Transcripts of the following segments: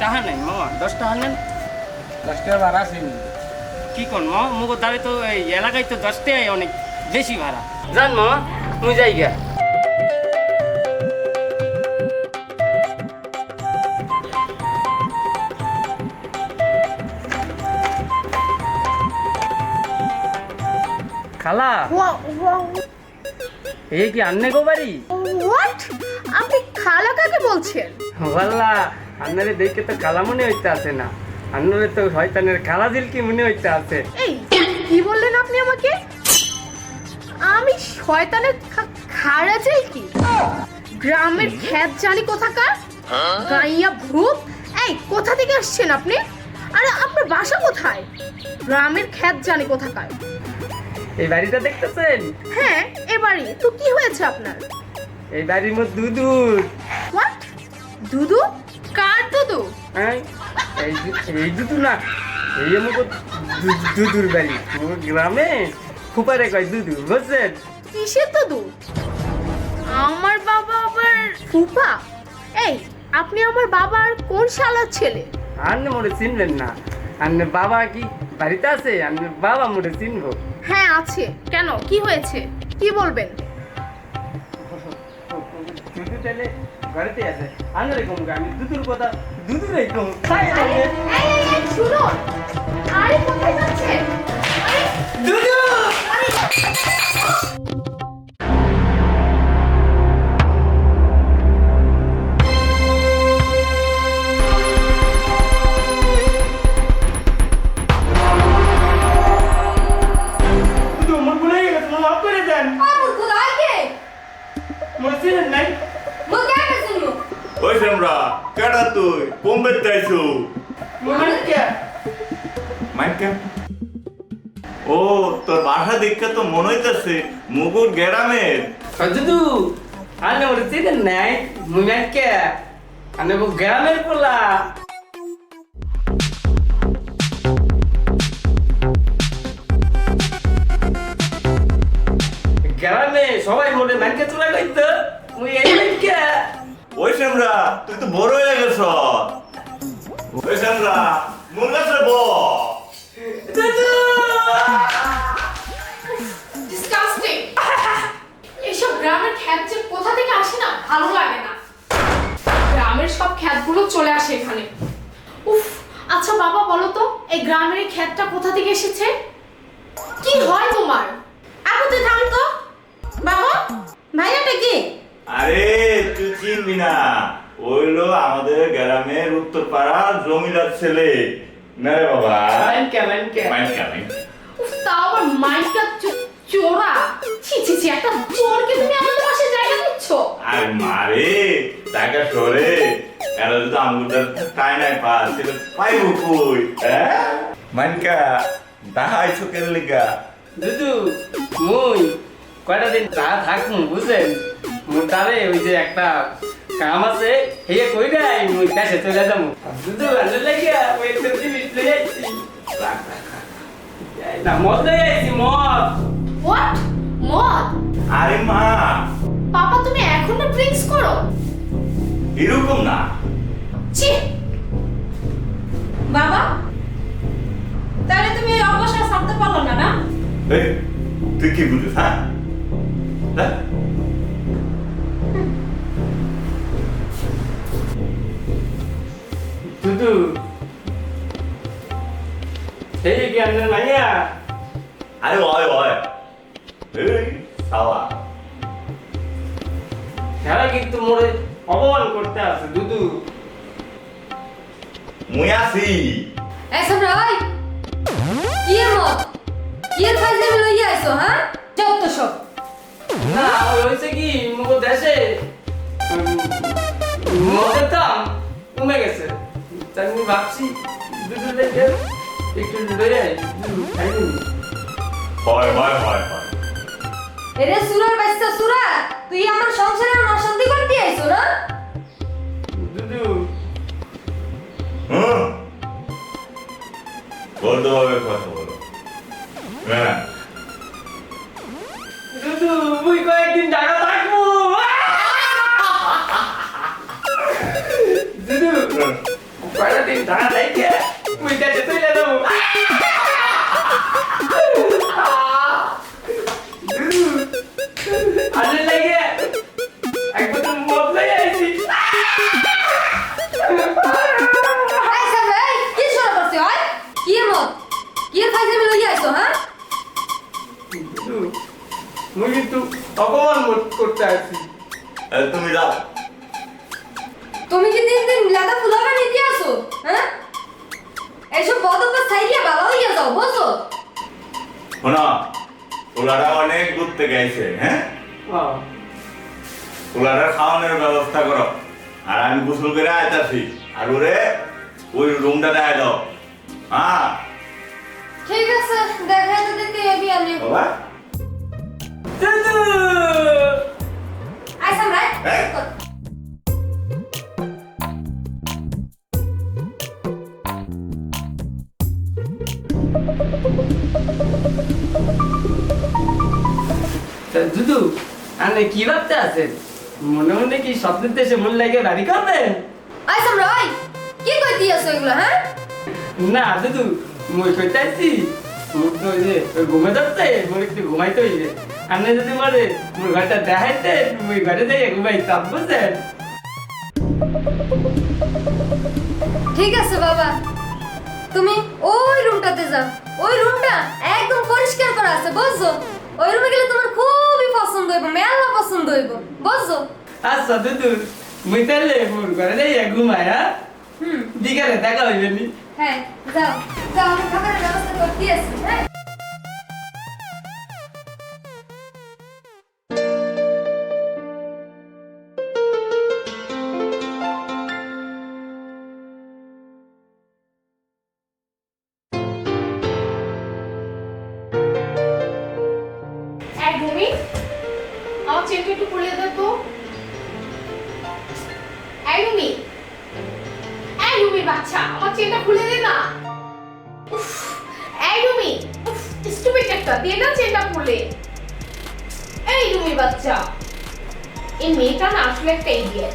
টাকা নাই মামা দশ টাকা নেন দশ টাকা ভাড়া কি কর মামা তো এই এলাকায় তো দশ অনেক বেশি ভাড়া। জান মামা তুই যাই গা খালা এই কি আন্নে গো বাড়ি? আপনি খালা কাকে বলছেন? ওয়াল্লা। আন্নারে দেখে তো কালা মনে হইতে আছে না। আন্নারে তো শয়তানের কালা দিল কি মনে হইতে আছে এই কি বললেন আপনি আমাকে? আমি শয়তানের খাড়া খারাজেল কি গ্রামের খ্যাত জানি কোথাকার? গাইয়া ভূত? এই কোথা থেকে আসছেন আপনি? আরে আপনার বাসা কোথায়? গ্রামের খ্যাত জানি কোথাকার। এই বাড়িটা দেখতেছেন? হ্যাঁ এবারই তো কি হয়েছে আপনার? এই বাড়ির মধ্যে দুদুর হোয়াট দুদু কার দুদু? হ্যাঁ এই এই দুদু না এই আমাকে দুদুর বাড়ি আমার গ্রামে? ফুপারে কয় দুদু বুঝছেন? কিসের দুদু? আমার বাবা আবার ফুপা এই আপনি আমার বাবার কোন শালার ছেলে? আন্নে মোড়ে চিনলেন না। আন্নে বাবা কি বাড়িতে আছে? আন্নে বাবা মোড়ে চিনবো। হ্যাঁ আছে। কেন? কি হয়েছে? কি বলবেন? ঘরেতে আছে। আন্নারে কম আমি দুধুর কথা দুদুরে কম শুনুন। কেডা তুই বোম্বে কে মাইকা ও তোর বাসা দেখে তো মনে হইতেছে মুগুর গ্রামের। দুদু আনে মনে ছিলেন নাই? মনে কে আনে বো গ্রামের পোলা। গ্রামে সবাই মনে মানকে চলে গইতো মুই এই মানকে ওই শ্যামরা, তুই তো বড় হয়ে গেছ। ওই শ্যামরা মোর কাছে ব এসব গ্রামের কোথা থেকে আসে না, ভালো লাগে না। গ্রামের সব চলে আসে এখানে। উফ আচ্ছা বাবা, বলো তো, এই গ্রামের কোথা থেকে এসেছে? কি হয় তোমার? তো? বাবা আরে তুই চিনবি না। ওইলো আমাদের গ্রামের উত্তরপাড়া জমিদার ছেলে। না রে বাবা? মানকে মানকে মাইকা মাইকা উফ তাও আবার মাইকটা চোরা। ছি ছি ছি একটা চোরকে তুমি আমাদের পাশে জায়গা দিচ্ছ? আর মারে টাকা সরে এরা যদি আঙ্গুলটা টাই নাই পা সেটা পাইব কই হ্যাঁ? মানকা দাহাই চোখের লেগা। দুদু মুই কয়টা দিন তা থাকুন বুঝলেন? তারে ওই যে একটা কাম আছে হেয়ে কই নাই মুই কাছে চলে যাব। দুদু ভালো লাগিয়া ওই একটা জিনিস লই আইছি। না মদ লই আইছি মদ। হোয়াট মদ? আরে মা। পাপা তুমি এখনও ড্রিঙ্কস করো? এরকম না। ছি। বাবা তাহলে তুমি এই অবসর ছাড়তে পারল না না? এই, তুই কি বুঝিস হ্যাঁ? হ্যাঁ? দুদু এই কি আন্দার মাইয়া আরে ওয় ওয় এই সাওয়া খেলা কিন্তু মোরে অপমান করতে আছে দুদু। মুই আছি। এসব রাই কি এর মত? কি এর ফাইজলামি লইয়া আইছো হ্যাঁ? যত সব। না ওই হয়েছে কি মুগো দেশে মদের দাম কমে গেছে। তাই আমি ভাবছি লেগে একটু নি। হয় হয় হয় হয়। এরে সুরার বাচ্চা সুরা তুই আমার সংসারে অশান্তি করতে আইছো না দুদু। হুম? ভদ্রভাবে কথা বলো। হ্যাঁ। দুদু মুই কয়েকদিন ঢাকা থাকব দাঁড়া লাগে মুই দেশে চলে যাব লাগে একবার তো মদ লই আইছি হ্যাঁ কিন্তু অপমান করতে তুমি যাও তুমি কি দিন দিন লাদা ফুলাবা আসো হ্যাঁ? এইসব বদব্যাস ছাইরিয়া ভালো হইয়া যাও বুঝছ শোনো ওলারা অনেক দূর থেকে আইছে হ্যাঁ? হ্যাঁ ওলারা খাওয়ানোর ব্যবস্থা করো। আর আমি গোসল করে আইতাছি। আর ওরে ওই রুমটা দেখাই দাও। হ্যাঁ? ঠিক আছে দেখাই তো দেখতে যাবি আমি। বাবা। দুদু আই আপনি কি ভাবতে আছেন? মনে মনে কি স্বপ্নের দেশে মন লাগে বাড়ি করবেন? আই সামনে ওই কি কইতি আছো এগুলো হ্যাঁ? না দুদু মুই কইতে আছি মুখ তো ওই যে ওই ঘুমে ধরতে মোর একটু ঘুমাইতে হইবে। আপনি যদি বলে মোর ঘরটা দেখাইতে মুই ঘরে যাই ঘুমাইতাম বুঝছেন? ঠিক আছে বাবা। তুমি ওই রুমটাতে যাও। ওই রুমটা একদম পরিষ্কার করা আছে বুঝছ? ওই রুমে গেলে তোমার খুবই পছন্দ হইব মেলা পছন্দ হইব। বুঝছ? আচ্ছা দুদু মুই তাহলে মোর ঘরে যাই ঘুমাই হ্যাঁ? হুম। বিকালে দেখা হইবে নি? হ্যাঁ যাও যাও আমি খাবারের ব্যবস্থা করতে আছি হ্যাঁ? এই রুমি। বাচ্চা আমার চেনটা খুলে দে না। উফ, স্টুপিড একটা দে না চেনটা খুলে। এই বাচ্চা এই মেয়েটা না আসলে একটা ইডিয়েট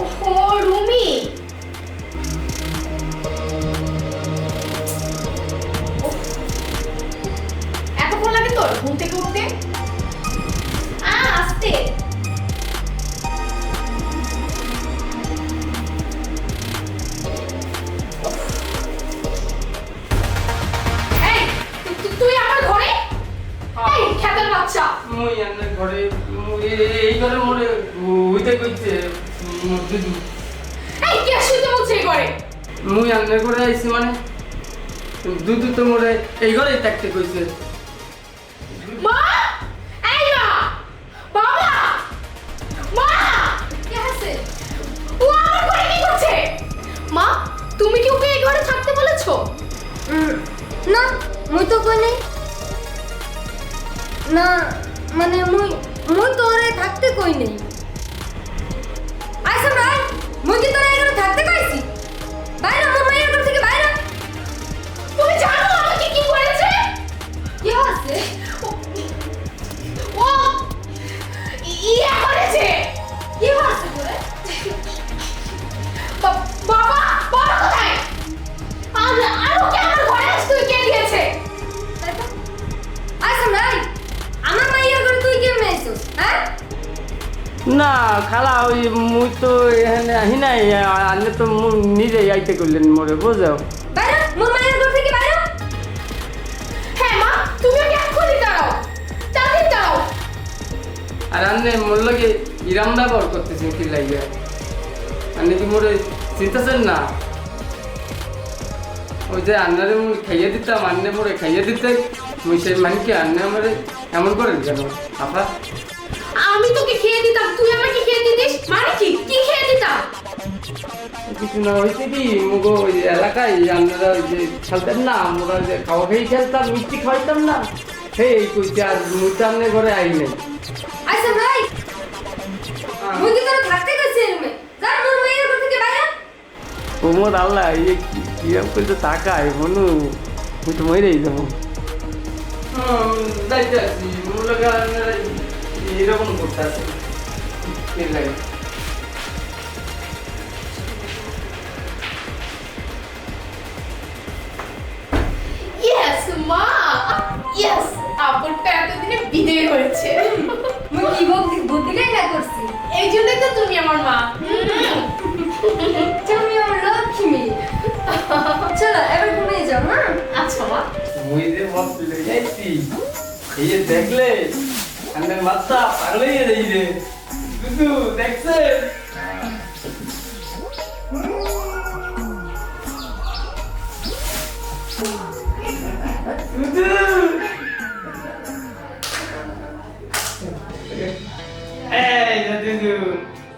ওহো রুমি। লাগে তোর ঘুম থেকে উঠতে? আস্তে। বাচ্চা মুই ঘরে এই- এই ঘরে মোরে উইতে দুদু এই কে শুতে বলছে এই ঘরে? মুই ঘরে আইছি মানে দুদু তো মোরে এই ঘরেই থাকতে কইছে। মা! এই মা! বাবা! মা! কি আছে? ও আমার ঘরে কি করছে? মা তুমি কি ওকে এই ঘরে থাকতে বলেছ? উম, না মুই তো কই নাই। না মানে মুই মুই তোরে থাকতে কই নাই। নিজে করলেন মোরে বুঝাও। বাইরে মোর মায়ের ঘর থেকে বাইরে। হ্যাঁ মা তুমি ওকে এক্ষুনি দাঁড়াও। তাড়াতাড়ি দাঁড়াও। আর আন্নে মোর লগে ইরাম ব্যবহার করতেছেন কি লাগে আন্নে কি মোরে চিন্তাছেন না? ওই যে আন্নারে মুই খাইয়ে দিতাম আন্নে মোরে খাইয়ে দিতে মুই সেই মানকে আন্নে আমারে এমন করেন কেন? আপা? আমি তোকে খেয়ে দিতাম তুই আমাকে খেয়ে দিতিস? মানে কি? কি খেয়ে দিতাম? কিছু না হয়েছে কি? মুগো ওই এলাকায় আপনারা ওই যে খেলতেন না আমরা যে খাওয়া খেয়ে খেলতাম মিষ্টি খাওয়াইতাম না। সেই কইতে আর আপনার ঘরে আই নাই। আইসা ভাই মুই কি তোরে থাকতে এই রুমে যা মোর মায়ের ঘর থেকে বাইরে। ওমর আল্লাহ ইয়ে কিরম করে তাকায় মনু মুই তো মরেই যাব। যাইতে আছি মোর আপনারা এরকম করতে আছে কি লাগে? কি বুদ্ধি বুদ্ধিটাই না করছি। এই জন্যই তো তুমি আমার মা। তুমি আমার লক্ষ্মী। চলো এবার ঘুমিয়ে যাও হ্যাঁ? আচ্ছা মা। মুই যে মত লই যাইছি এই যে দেখলে আমার মাথা পাগল হয়ে যাই রে দুদু দেখছে? দুদু!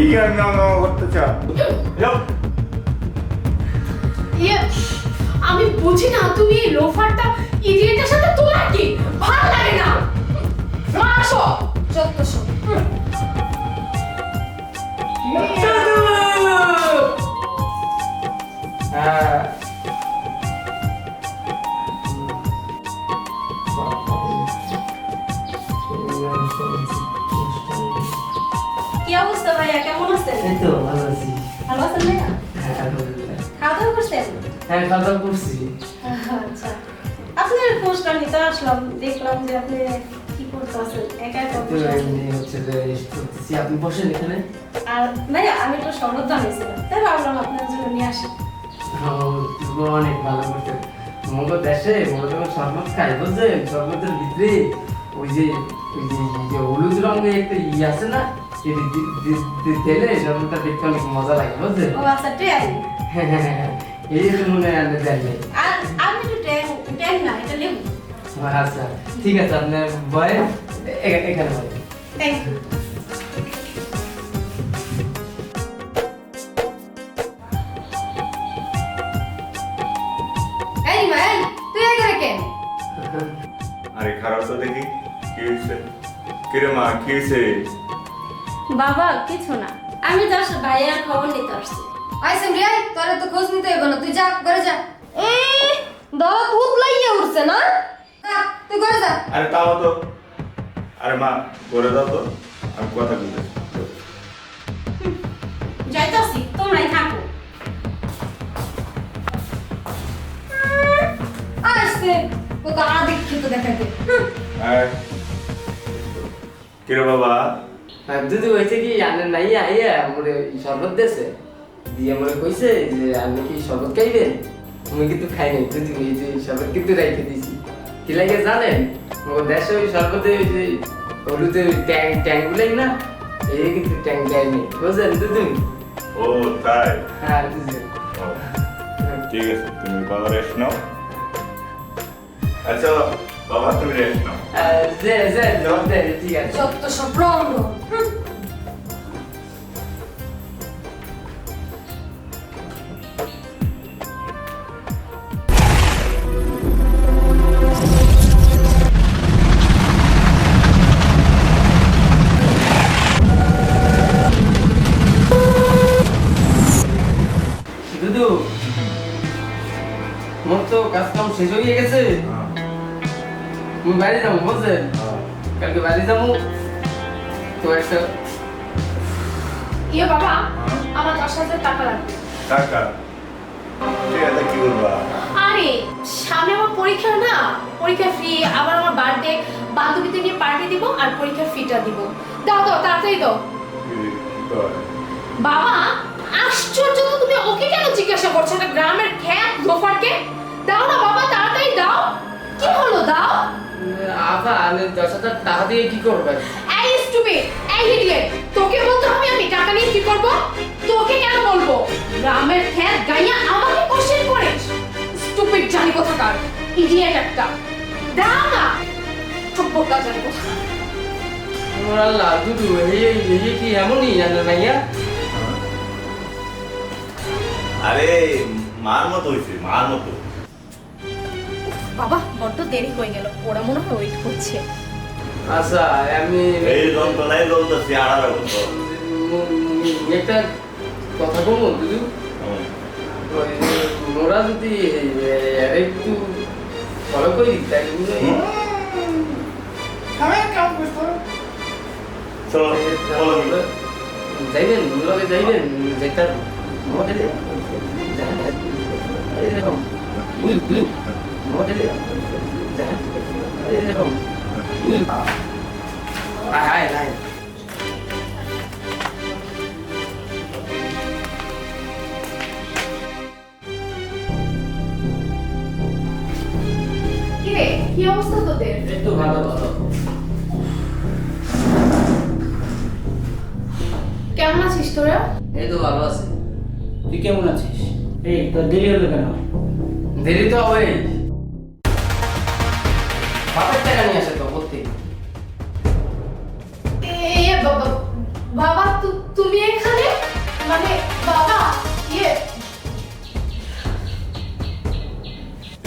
কি আর নাম করতে চা ইয়ে আমি বুঝি না তুমি এই লোফারটা ইডিয়েটের সাথে তোমার কি? ভালো লাগে না। মা আসো। যত সব। হ্যাঁ। ভাইয়া কেমন আছেন? এই তো ভালো আছি। ভালো আছেন ভাইয়া? হ্যাঁ খাওয়া দাওয়া করছেন? হ্যাঁ খাওয়া দাওয়া করছি আচ্ছা। আপনার খোঁজটা নিতে আসলাম দেখলাম যে আপনি কি করতে একা একা তো বসে আছেন। এমনি হচ্ছে যে করতেছি। আপনি বসেন এখানে। আর ভাইয়া আমি তো শরবত বানিয়েছিলাম তাই ভাবলাম আপনার জন্য নিয়ে আসি। অনেক ভালো করতে। মঙ্গল দেশে যখন শরবত খাই বুঝছেন? শরবতের ভিতরে ওই যে ওই যে যে হলুদ রঙের একটা ই আছে না? এটা দি- দি- দি- দিলে শরবতটা দেখতে অনেক মজা লাগে বুঝছেন ও আচ্ছা ট্রেন? হ্যাঁ হ্যাঁ হ্যাঁ এই যে মনে হয় আপনি দেন আর আমি তো ট্রেন ট্রেন না এটা লেবু। আচ্ছা ঠিক আছে আপনার বয় এখানে বয়। থ্যাংক ইউ আরে খারাপ তো দেখি কি হয়েছে? কিরে মা কি হয়েছে? বাবা কিছু না। আমি তো জাস্ট ভাইয়ার খবর নিতে আসছি। আইসেন রে তোরে তো খোঁজ নিতে হইব না। তুই যা ঘরে যা। এ দাও ভূত লাইয়া উঠছে না? তুই ঘরে যা। আরে তাও তো। আরে মা করে দাও তো। আমি কথা বলতে যাইতাছি। তোমরাই থাকো। আসছে ও তো আদিক্ষিত দেখাতে হুম। কিরে বাবা? দুধ হয়েছে কি আনে নাই আইয়া মোরে শরবত দেছে। দিয়ে মোরে কইছে যে আপনি কি শরবত খাইবেন? আমি কিন্তু খাই নাই দুধ এই যে শরবত কিন্তু রাইখে দিছি কি লাগে জানেন? মোর দেশে ওই শরবতে ওই যে হলুদের ট্যাং ট্যাং গুলাই না এই কিন্তু ট্যাং দেয় নেই। বুঝলেন দুধু ও তাই? হ্যাঁ দুধু ঠিক আছে তুমি বাবা রেস্ট নাও আচ্ছা বাবা তুমি রেস্ট নাও যে যে জল দে ঠিক আছে যত সব রঙ হুম। দুধু মোর তো কাজ কাম শেষ হয়ে গেছে আমি বাড়ি যাব বুঝলেন কালকে বাড়ি যাব তো একটা ইয়ে বাবা আমার দশ হাজার টাকা লাগবে টাকা ঠিক আছে কি বলবা আরে সামনে আমার পরীক্ষা না? পরীক্ষা ফি আবার আমার বার্থডে বান্ধবীদের নিয়ে পার্টি দিব আর পরীক্ষার ফিটা দিব। দাও দাও তাড়াতাড়ি দাও? বাবা আশ্চর্য তো তুমি ওকে কেন জিজ্ঞাসা করছ? একটা গ্রামের খ্যাত লোফারকে দাও না বাবা তাড়াতাড়ি দাও। কি হলো দাও? আফা দশ হাজার টাকা দিয়ে কি করবে? এই স্টুপিড এই ইডিয়েট তোকে তোকে বলতে হবে আমি টাকা নিয়ে কি করব? তোকে কেন বলব? গ্রামের খ্যাত গাইয়া আমাকে কোশ্চেন করিস। স্টুপিড জানি কোথাকার ইডিয়েট একটা। দাও না! ঠোকবোকা জানি কোথাকার। আমার আল্লাহ দুদু এই এই কি এমনই জানো না আরে মার মতো হয়েছে মার মতো। বাবা বড্ড দেরি হয়ে গেল। ওরা মনে হয় ওয়েট করছে। আচ্ছা আমি এই যন্ত্রণায় জ্বলতেছি আড়ার একটা কথা বলব দুদু? মোরা যদি একটু ফলো করি বলো? যাইবেন লগে যাইবেন বুঝু বুঝু মডেলে এরকম আয় আয় আয় কি অবস্থা তোদের? একটু ভালো ভালো। কেমন আছিস তোরা? এই তো ভালো আছে। তুই কেমন আছিস? এই তোর দেরি হলো কেন? দেরি তো হবে মানে বাবা ইয়ে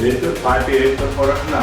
রেস্তোর পার্টি রেস্তোর পড়াশোনা